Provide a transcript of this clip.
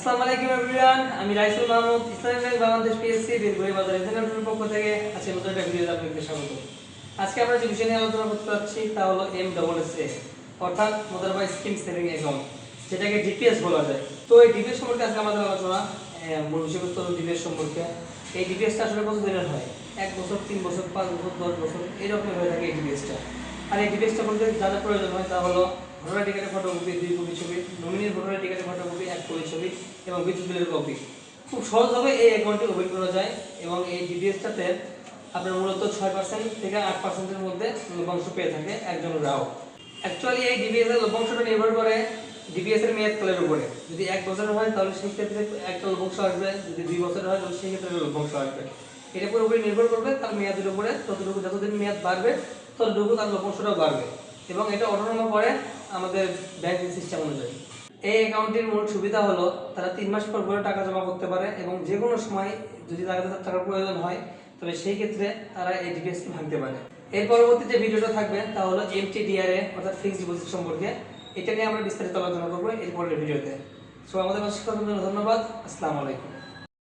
আসসালামু আলাইকুম এভরিওয়ান, আমি রাইসুল ইসলামী ব্যাংক, বাংলাদেশ পিএসসি বাজার পক্ষ থেকে আজকে নতুন একটা ভিডিও আপনাদের স্বাগত। আজকে আমরা যে বিষয় নিয়ে আলোচনা করতে তা হলো এম স্কিম সেভিং অ্যাকাউন্ট যেটাকে ডিপিএস বলা যায়। তো এই ডিপিএস সম্পর্কে আজকে আমাদের আলোচনা মূল বিষয়বস্তু হলো ডিপিএস সম্পর্কে। এই ডিপিএসটা আসলে কত দিনের হয়? এক বছর, তিন বছর, পাঁচ বছর, দশ বছর এরকম হয়ে থাকে এই ডিপিএসটা আর এই ডিপিএসটা বলতে যা যা প্রয়োজন হয়, তা হলো ভোটার টিকেটের ফটোকপি দুই কপি ছবি নমিনির ভোটার টিকেটের ফটোকপি এক কপি ছবি এবং বিদ্যুৎ বিলের কপি। খুব সহজভাবে এই অ্যাকাউন্টটি ওপেন করা যায় এবং এই ডিপিএসটাতে আপনার মূলত ছয় পার্সেন্ট থেকে আট পার্সেন্টের মধ্যে লভ্যাংশ পেয়ে থাকে একজন গ্রাহক। অ্যাকচুয়ালি এই ডিপিএস এর লভ্যাংশটা নির্ভর করে ডিপিএস এর মেয়াদকালের উপরে। যদি এক বছরের হয়, তাহলে সেই ক্ষেত্রে একটা লভ্যাংশ আসবে। যদি দুই বছরের হয়, তাহলে সেই ক্ষেত্রে লভ্যাংশ আসবে। এটা পুরোপুরি নির্ভর করবে তার মেয়াদের উপরে। ততটুকু যতদিন মেয়াদ বাড়বে, ততটুকু তার লভ্যাংশটাও বাড়বে। এবং এটা অটোনমা করে আমাদের ব্যাংকিং সিস্টেম অনুযায়ী। এই অ্যাকাউন্টের মূল সুবিধা হলো তারা তিন মাস পর পরে টাকা জমা করতে পারে এবং যে কোনো সময় যদি তাদের টাকার প্রয়োজন হয়, তবে সেই ক্ষেত্রে তারা এই ডিপিএসকে ভাঙতে পারে। এর পরবর্তী যে ভিডিওটা থাকবে, তা হলো এমটিডিআরএ অর্থাৎ ফিক্সড ডিপোজিট সম্পর্কে। এটা নিয়ে আমরা বিস্তারিত আলোচনা করব এর পরের ভিডিওতে। সো আমাদের জন্য ধন্যবাদ। আসসালামু আলাইকুম।